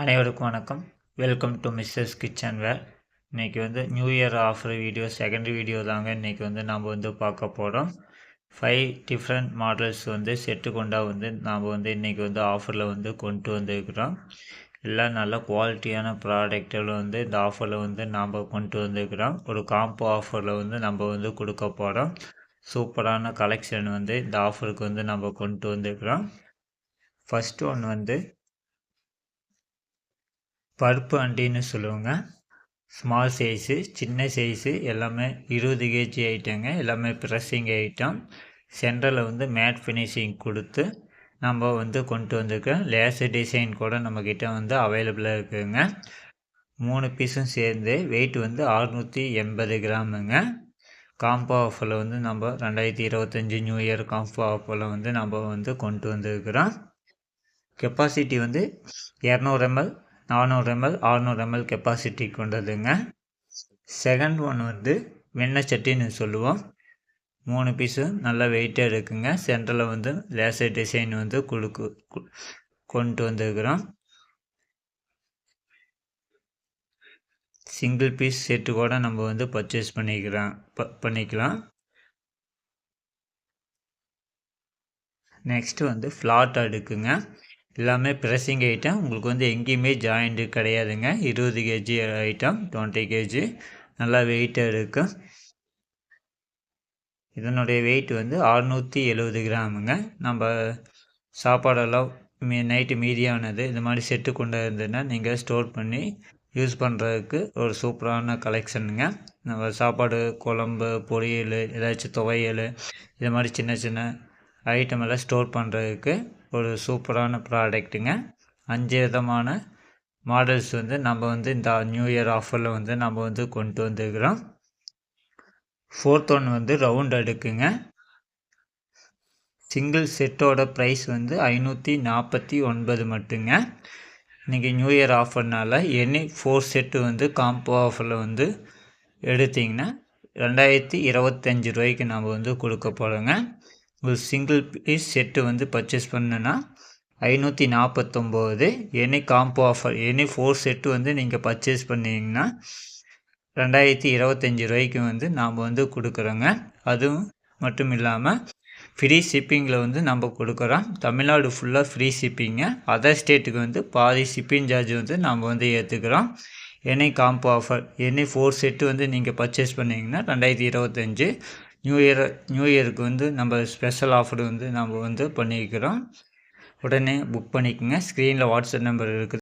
அனைவருக்கும் வணக்கம். Welcome to Mrs kitchen where இன்றைக்கி வந்து new year offer video second video தாங்க இன்றைக்கி வந்து நாம் வந்து பார்க்க போகிறோம் ஃபைவ் டிஃப்ரெண்ட் மாடல்ஸ் வந்து செட்டு கொண்டா வந்து நாம் வந்து இன்றைக்கி வந்து ஆஃபரில் வந்து கொண்டு வந்துருக்கிறோம். எல்லாம் நல்ல குவாலிட்டியான ப்ராடக்ட்டில் வந்து இந்த ஆஃபரில் வந்து நாம் கொண்டு வந்துருக்கிறோம். ஒரு காம்போ ஆஃபரில் வந்து நம்ம வந்து கொடுக்க போகிறோம் சூப்பரான கலெக்ஷன் வந்து இந்த ஆஃபருக்கு வந்து நம்ம கொண்டு வந்துருக்கிறோம். ஃபஸ்ட்டு ஒன் வந்து பருப்பு அண்டின்னு சொல்லுவோங்க. ஸ்மால் சைஸு சின்ன சைஸு எல்லாமே இருபது கேஜி ஐட்டங்க. எல்லாமே ப்ரெஸ்ஸிங் ஐட்டம் சென்டரில் வந்து மேட் ஃபினிஷிங் கொடுத்து நம்ம வந்து கொண்டு வந்திருக்கோம் லேசர் டிசைன் கூட நம்மக்கிட்ட வந்து அவைலபிளாக இருக்குதுங்க மூணு பீஸும் சேர்ந்து வெயிட் வந்து அறுநூற்றி எண்பது கிராமுங்க. காம்போ ஆஃபரில் வந்து நம்ம ரெண்டாயிரத்தி இருபத்தஞ்சி நியூ இயர் காம்போ ஆஃபரில் வந்து நம்ம வந்து கொண்டு வந்திருக்கிறோம். கெப்பாசிட்டி வந்து இரநூறு எம்எல் நானூறு எம்எல் அறநூறு எம்எல் கெப்பாசிட்டி கொண்டதுங்க. செகண்ட் ஒன் வந்து வெண்ணெய் சட்டின்னு சொல்லுவோம். மூணு பீஸும் நல்லா வெயிட்டாக இருக்குங்க. சென்டரில் வந்து லேசர் டிசைன் வந்து கொடுக்கு கொண்டு வந்துருக்குறோம். சிங்கிள் பீஸ் செட்டு கூட நம்ம வந்து பர்ச்சேஸ் பண்ணிக்கிறோம் ப பண்ணிக்கலாம். நெக்ஸ்ட்டு வந்து ஃப்ளாட் அடுக்குங்க எல்லாமே ப்ரெஸ்ஸிங் ஐட்டம் உங்களுக்கு வந்து எங்கேயுமே ஜாயிண்ட்டு கிடையாதுங்க. இருபது கேஜி ஐட்டம் டுவெண்ட்டி கேஜி நல்லா வெயிட்டாக இருக்கும் இதனுடைய வெயிட் வந்து அறுநூற்றி எழுபது கிராமுங்க நம்ம சாப்பாடெல்லாம் மீ நைட்டு மீதியானது இந்த மாதிரி செட்டு கொண்டு இருந்ததுன்னா நீங்கள் ஸ்டோர் பண்ணி யூஸ் பண்ணுறதுக்கு ஒரு சூப்பரான கலெக்ஷனுங்க நம்ம சாப்பாடு குழம்பு பொரியல் ஏதாச்சும் துவையல் இது மாதிரி சின்ன சின்ன ஐட்டம் எல்லாம் ஸ்டோர் பண்ணுறதுக்கு ஒரு சூப்பரான ப்ராடக்ட்டுங்க. அஞ்சு விதமான மாடல்ஸ் வந்து நம்ம வந்து இந்த நியூ இயர் ஆஃபரில் வந்து நம்ம வந்து கொண்டு வந்துருக்கிறோம். ஃபோர்த் ஒன் வந்து ரவுண்ட் அடுக்குங்க. சிங்கிள் செட்டோட ப்ரைஸ் வந்து ஐநூற்றி நாற்பத்தி ஒன்பது மட்டுங்க. இன்றைக்கி நியூ இயர் ஆஃபர்னால் எனி ஃபோர் செட்டு வந்து காம்போ ஆஃபரில் வந்து எடுத்திங்கன்னா ரெண்டாயிரத்தி இருபத்தஞ்சி ரூபாய்க்கு நம்ம வந்து கொடுக்க போகிறோங்க ஒரு சிங்கிள் பீஸ் செட்டு வந்து பர்ச்சேஸ் பண்ணுன்னா ஐநூற்றி நாற்பத்தொம்போது any combo offer any four set வந்து நீங்கள் பர்ச்சேஸ் பண்ணிங்கன்னா ரெண்டாயிரத்தி இருபத்தஞ்சி ரூபாய்க்கு வந்து நாம் வந்து கொடுக்குறோங்க. அதுவும் மட்டும் இல்லாமல் ஃப்ரீ ஷிப்பிங்கில் வந்து நம்ம கொடுக்குறோம். தமிழ்நாடு ஃபுல்லாக ஃப்ரீ ஷிப்பிங்க அதர் ஸ்டேட்டுக்கு வந்து பாதி ஷிப்பிங் சார்ஜ் வந்து நம்ம வந்து ஏற்றுக்கிறோம் any combo offer any four set வந்து நீங்கள் பர்ச்சேஸ் பண்ணிங்கன்னா ரெண்டாயிரத்தி இருபத்தஞ்சி நியூ இயர் நியூ இயருக்கு வந்து நம்ம ஸ்பெஷல் ஆஃபர் வந்து நம்ம வந்து பண்ணியிருக்கிறோம். உடனே புக் பண்ணிக்கோங்க. ஸ்க்ரீனில் வாட்ஸ்அப் நம்பர் இருக்குது.